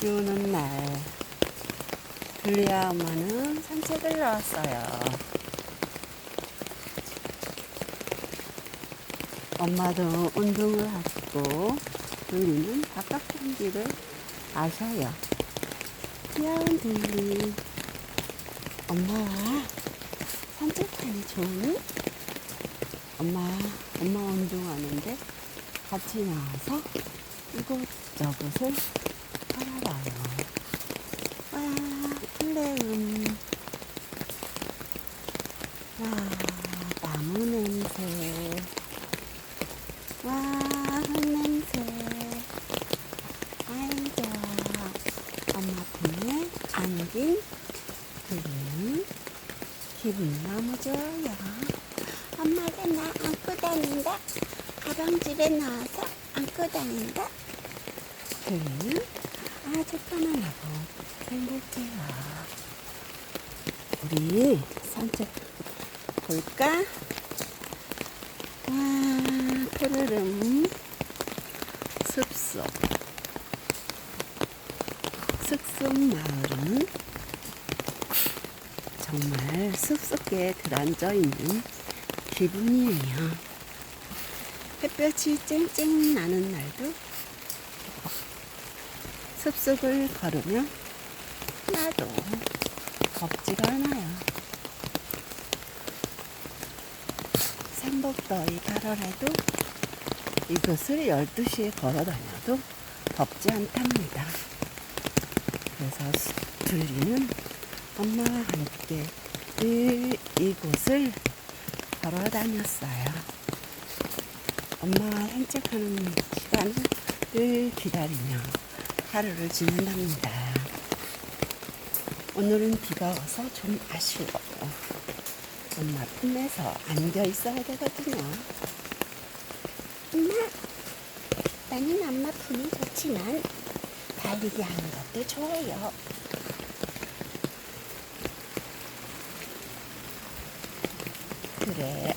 비 오는 날 둘리아 엄마는 산책을 나왔어요. 엄마도 운동을 하고 둘리는 바깥 공기를 마셔요. 귀여운 둘리. 엄마와 산책하니 좋으니? 엄마, 엄마 운동하는데 같이 나와서 이곳저곳을 걸어봐요. 와, 플레음. 와, 나무 냄새. 와, 흙냄새. 아이, 좋아. 엄마 품에 안긴 그림. 기분이 너무 좋아요. 엄마가 나 안고 다닌다. 가방집에 나와서 안고 다닌다. 그림 아주 편안하고 행복해요. 우리 산책 볼까? 와, 푸르름 숲속 숲속 마을은 정말 숲속에 들어앉아 있는 기분이에요. 햇볕이 쨍쨍 나는 날도 숲속을 걸으면 나도 덥지가 않아요. 삼복더위 8월에도 이곳을 12시에 걸어 다녀도 덥지 않답니다. 그래서 수- 둘리는 엄마와 함께 늘 이곳을 걸어 다녔어요. 엄마와 산책하는 시간을 늘 기다리며 하루를 지낸답니다. 오늘은 비가 와서 좀 아쉬워요. 엄마 품에서 안겨 있어야 되거든요. 엄마, 나는 엄마 품이 좋지만 달리기 하는 것도 좋아요. 그래,